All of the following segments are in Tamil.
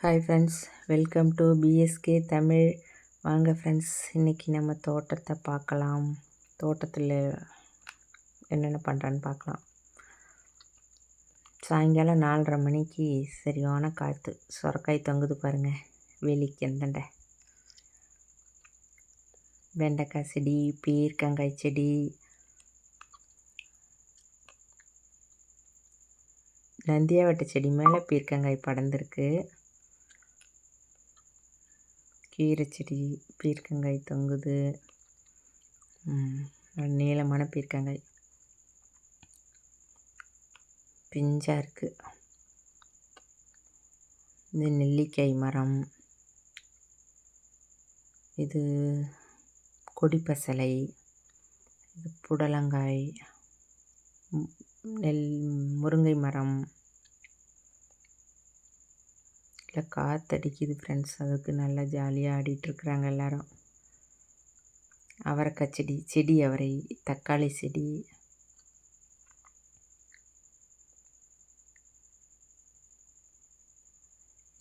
Hi friends welcome to PSK Tamil வாங்க ஃப்ரெண்ட்ஸ் இன்றைக்கி நம்ம தோட்டத்தை பார்க்கலாம். தோட்டத்தில் என்னென்ன பண்ணுறான்னு பார்க்கலாம். சாயங்காலம் நாலரை மணிக்கு சரியான காற்று சொரக்காய் தொங்குது பாருங்கள் வெளிக்கு எந்தண்டை வெண்டைக்காய் செடி பீர்க்கங்காய் செடி. நந்தியாவட்ட செடி மேலே பீர்க்கங்காய் படர்ந்துருக்கு. கீரை செடி பீர்க்கங்காய் தொங்குது. நீளமான பீர்க்கங்காய். பிஞ்சாக இருக்குது இது நெல்லிக்காய் மரம். இது கொடிப்பசலை. இது புடலங்காய். நெல் முருங்கை மரம். இல்லை காற்றடிக்குது ஃப்ரெண்ட்ஸ் அதுக்கு நல்லா ஜாலியாக ஆடிட்டுருக்குறாங்க எல்லாரும். அவரைக்காய் செடி செடி அவரை தக்காளி செடி.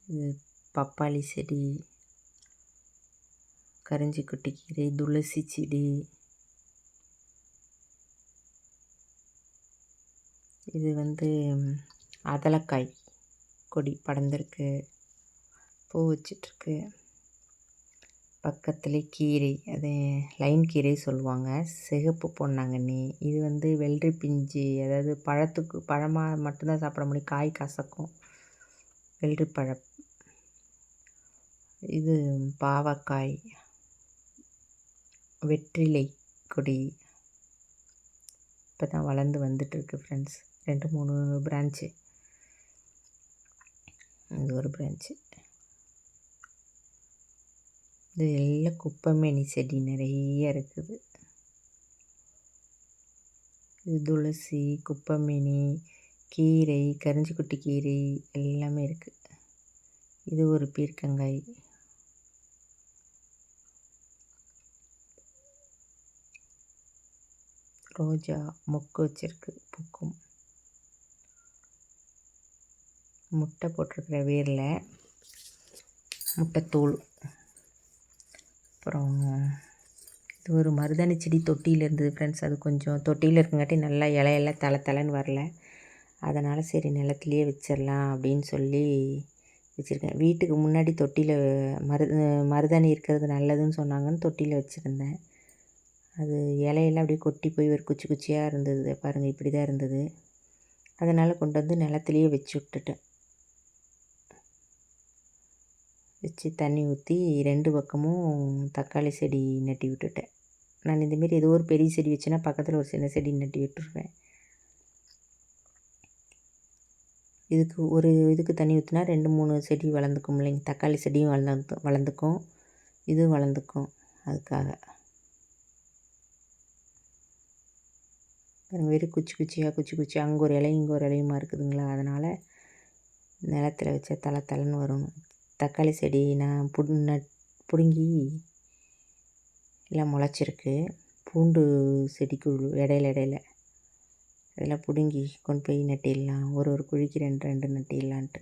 இது பப்பாளி செடி. கரிஞ்சிக்குட்டி கீரை துளசி செடி. இது வந்து அதலக்காய் கொடி படர்ந்துருக்கு. பூ வச்சிட்ருக்கு. பக்கத்தில் கீரை அது லைன் கீரை சொல்லுவாங்க. சிகப்பு பொன்னாங்கண்ணி. இது வந்து வெள்ளரி பிஞ்சு அதாவது பழத்துக்கு பழமாக மட்டும்தான் சாப்பிட முடியும். காய் கசக்கும். வெள்ளரி பழம். இது பாவக்காய். வெற்றிலை கொடி. இப்போ தான் வளர்ந்து வந்துட்டுருக்கு ஃப்ரெண்ட்ஸ் ரெண்டு மூணு பிரான்ச்சு இது ஒரு பிரான்ச்சு இது எல்லாம் குப்பைமேனி செடி நிறைய இருக்குது. இது துளசி குப்பைமேனி கீரை கரிஞ்சிக்குட்டி கீரை எல்லாமே இருக்குது இது ஒரு பீர்க்கங்காய். ரோஜா மொக்கு வச்சிருக்கு பூக்கும். முட்டை போட்டிருக்கிற வேரில் முட்டைத்தூள் அப்புறம் இது ஒரு மருதாணி செடி தொட்டியில் இருந்தது ஃப்ரெண்ட்ஸ் அது கொஞ்சம் தொட்டியில் இருக்கங்காட்டி நல்லா இலையெல்லாம் தலை தலைன்னு வரல. அதனால் சரி நிலத்துலையே வச்சிடலாம் அப்படின்னு சொல்லி வச்சுருக்கேன். வீட்டுக்கு முன்னாடி தொட்டியில் மரு மருதாணி இருக்கிறது நல்லதுன்னு சொன்னாங்கன்னு தொட்டியில் வச்சுருந்தேன். அது இலையெல்லாம் அப்படியே கொட்டி போய் ஒரு குச்சி குச்சியாக இருந்தது. பாருங்கள் இப்படி தான் இருந்தது. அதனால் கொண்டு வந்து நிலத்துலையே வச்சு விட்டுட்டேன். வச்சு தண்ணி ஊற்றி ரெண்டு பக்கமும் தக்காளி செடி நட்டி விட்டுட்டேன். நான் இந்தமாரி ஏதோ ஒரு பெரிய செடி வச்சுன்னா பக்கத்தில் ஒரு சின்ன செடி நட்டி விட்டுருவேன். இதுக்கு ஒரு இதுக்கு தண்ணி ஊற்றினா ரெண்டு மூணு செடி வளர்ந்துக்கும் இல்லைங்க. தக்காளி செடியும் வளர்ந்து வளர்ந்துக்கும். இதுவும் வளர்ந்துக்கும் அதுக்காக. வெறும் குச்சி குச்சியாக குச்சி குச்சி அங்கே ஒரு இலையும் இங்கே ஒரு இலையுமா இருக்குதுங்களா? அதனால் நிலத்தில் வச்சா தலை தலைன்னு வரும் தக்காளி செடி நான் புடு நட் பிடுங்கி எல்லாம் முளைச்சிருக்கு. பூண்டு செடிக்கு இடையில இடையில. அதெல்லாம் பிடுங்கி கொண்டு போய் நட்டிடலாம். ஒரு ஒரு குழிக்கு ரெண்டு ரெண்டு நட்டிடலான்ட்டு.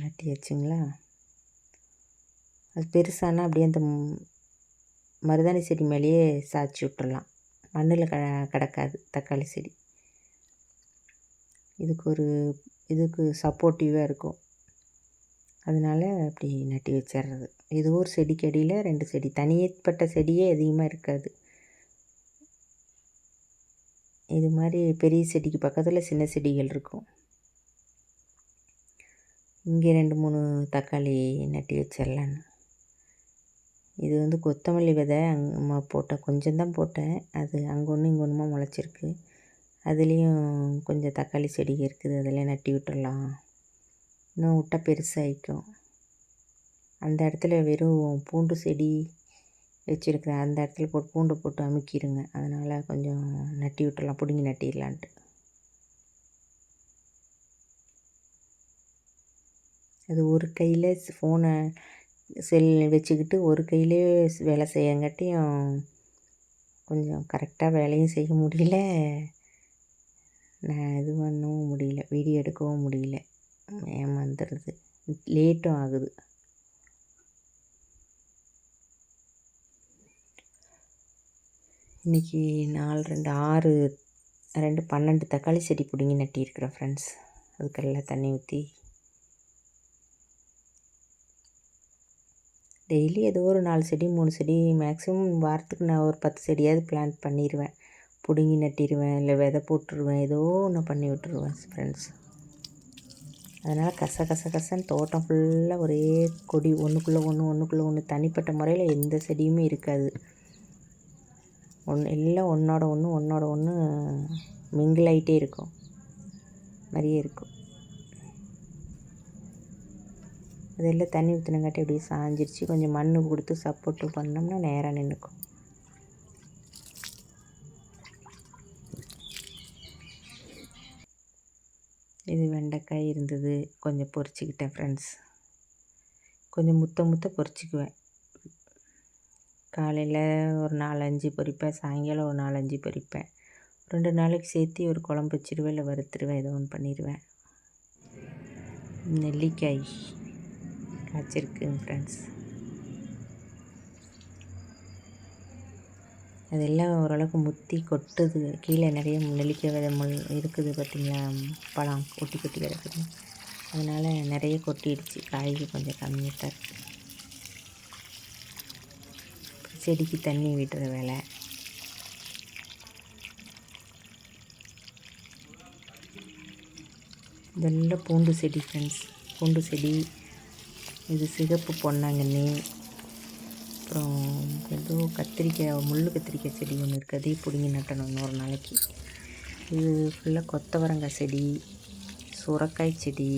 நட்டியாச்சுங்களா அது பெருசானா அப்படியே அந்த மருதாணி செடி மேலேயே சாய்ச்சி விட்டுறலாம். மண்ணில் க கிடக்காது தக்காளி செடி. இதுக்கு ஒரு இதுக்கு சப்போர்ட்டிவாக இருக்கும். அதனால் அப்படி நட்டி வச்சிடுறது ஏதோ ஒரு செடிக்கடியில் ரெண்டு செடி தனியப்பட்ட செடியே அதிகமாக இருக்காது. இது மாதிரி பெரிய செடிக்கு பக்கத்தில் சின்ன செடிகள் இருக்கும். இங்கே ரெண்டு மூணு தக்காளி நட்டி வச்சிடலான்னு இது வந்து கொத்தமல்லி விதை. அங்கே போட்டேன் கொஞ்சம் தான் போட்டேன். அது அங்கே ஒன்று இங்கே ஒன்றுமா முளைச்சிருக்கு. அதுலேயும் கொஞ்சம் தக்காளி செடி இருக்குது. அதில் நட்டி விட்டுடலாம் இன்னும் விட்டால் பெருசாகிக்கும் அந்த இடத்துல வெறும் பூண்டு செடி வச்சுருக்கிறேன். அந்த இடத்துல போட்டு பூண்டு போட்டு அமுக்கிடுங்க அதனால் கொஞ்சம் நட்டி விட்டுடலாம் பிடுங்கி நட்டிடலான்ட்டு அது ஒரு கையில் ஃபோனை செல் வச்சுக்கிட்டு ஒரு கையிலே வேலை செய்யங்காட்டியும் கொஞ்சம் கரெக்டாக வேலையும் செய்ய முடியல. நான் இது பண்ணவும் முடியல. வீடியோ எடுக்கவும் முடியல. ஏமாந்துடுது லேட்டும் ஆகுது. இன்றைக்கி நாலு ரெண்டு ஆறு ரெண்டு பன்னெண்டு தக்காளி செடி பிடுங்கி நட்டியிருக்கிறேன் ஃப்ரெண்ட்ஸ் அதுக்கெல்லாம் தண்ணி ஊற்றி டெய்லி ஏதோ ஒரு நாலு செடி மூணு செடி மேக்ஸிமம் வாரத்துக்கு நான் ஒரு பத்து செடியாவது பிளான்ட் பண்ணிடுவேன் பிடுங்கி நட்டிடுவேன் இல்லை விதை போட்டுருவேன் ஏதோ ஒன்று பண்ணி விட்டுருவேன் ஃப்ரெண்ட்ஸ் அதனால் கச கச கசன்னு தோட்டம் ஃபுல்லாக ஒரே கொடி ஒன்றுக்குள்ளே ஒன்று ஒன்றுக்குள்ளே ஒன்று தனிப்பட்ட முறையில் எந்த செடியுமே இருக்காது. ஒன்று எல்லாம் ஒன்றோட ஒன்று ஒன்றோட ஒன்று மிங்கிள் ஆகிட்டே இருக்கும். நிறைய இருக்கும். அதெல்லாம் தண்ணி ஊற்றினங்காட்டி அப்படியே சாஞ்சிருச்சு. கொஞ்சம் மண் கொடுத்து சப்போர்ட்டு பண்ணோம்னா நேராக நின்றுக்கும் இது வெண்டைக்காய் இருந்தது. கொஞ்சம் பொறிச்சிக்கிட்டேன் ஃப்ரெண்ட்ஸ் கொஞ்சம் முத்த முத்த பொரிச்சிக்குவேன் காலையில் ஒரு நாலஞ்சு பொரிப்பேன் சாயங்காலம் ஒரு நாலஞ்சு பொரிப்பேன் ரெண்டு நாளைக்கு சேர்த்து ஒரு குழம்பு வச்சிருவேன். இல்லை வறுத்துருவேன். ஏதோ ஒன்று பண்ணிடுவேன் நெல்லிக்காய். காய்ச்சிருக்குங்க ஃப்ரெண்ட்ஸ் அதெல்லாம் ஓரளவுக்கு முத்தி கொட்டுது. கீழே நிறைய நெல்லிக்க வித முள் இருக்குது பார்த்திங்களா? பழம் கொட்டி கொட்டி கிடக்குது. அதனால் நிறைய கொட்டிடுச்சு. காய்க்கு கொஞ்சம் கம்மியாக தான் இருக்குது செடிக்கு தண்ணி விடுற வேலை. இதெல்லாம் பூண்டு செடி ஃப்ரெண்ட்ஸ் பூண்டு செடி இது சிகப்பு பொன்னாங்கண்ணி அப்புறம் ஏதோ கத்திரிக்காய் முள் கத்திரிக்காய் செடி ஒன்று இருக்குது அதே பிடுங்கி நட்டணும் இன்னொரு நாளைக்கு. இது ஃபுல்லாக கொத்தவரங்காய் செடி சுரக்காய் செடி.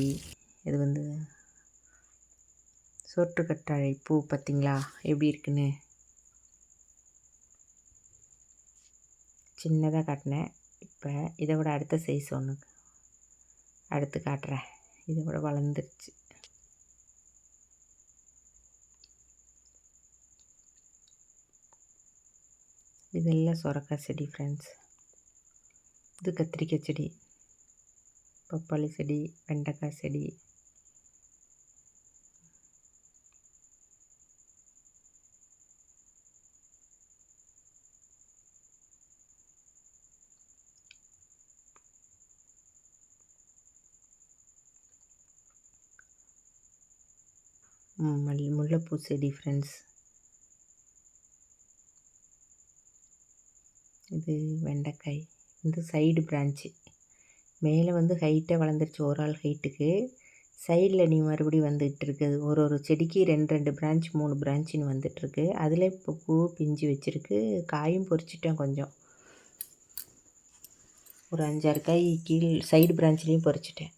இது வந்து சோற்றுக்கற்றாழை பூ பார்த்திங்களா எப்படி இருக்குன்னு? சின்னதாக காட்டினேன். இப்போ இதை விட அடுத்த சைஸ் ஒன்று அடுத்து காட்டுறேன். இதை விட வளர்ந்துருச்சு. இதெல்லாம் சுரக்காய் செடி ஃப்ரெண்ட்ஸ் இது கத்திரிக்காய் செடி பப்பாளி செடி வெண்டைக்காய் செடி. முல்லைப்பூ செடி ஃப்ரெண்ட்ஸ் இது வெண்டைக்காய். இந்த சைடு பிரான்ச்சு மேலே வந்து ஹைட்டாக வளர்ந்துருச்சு ஒரு ஆள் ஹைட்டுக்கு சைடில் நீ மறுபடியும் வந்துகிட்டு இருக்குது ஒரு ஒரு செடிக்கு ரெண்டு ரெண்டு பிரான்ச் மூணு பிரான்ச்சின்னு வந்துட்டுருக்கு அதில் இப்போ பூ பிஞ்சு வச்சுருக்கு. காயும் பொறிச்சிட்டேன் கொஞ்சம். ஒரு அஞ்சாறு காய் கீழ் சைடு பிரான்ச்லேயும் பொறிச்சிட்டேன்.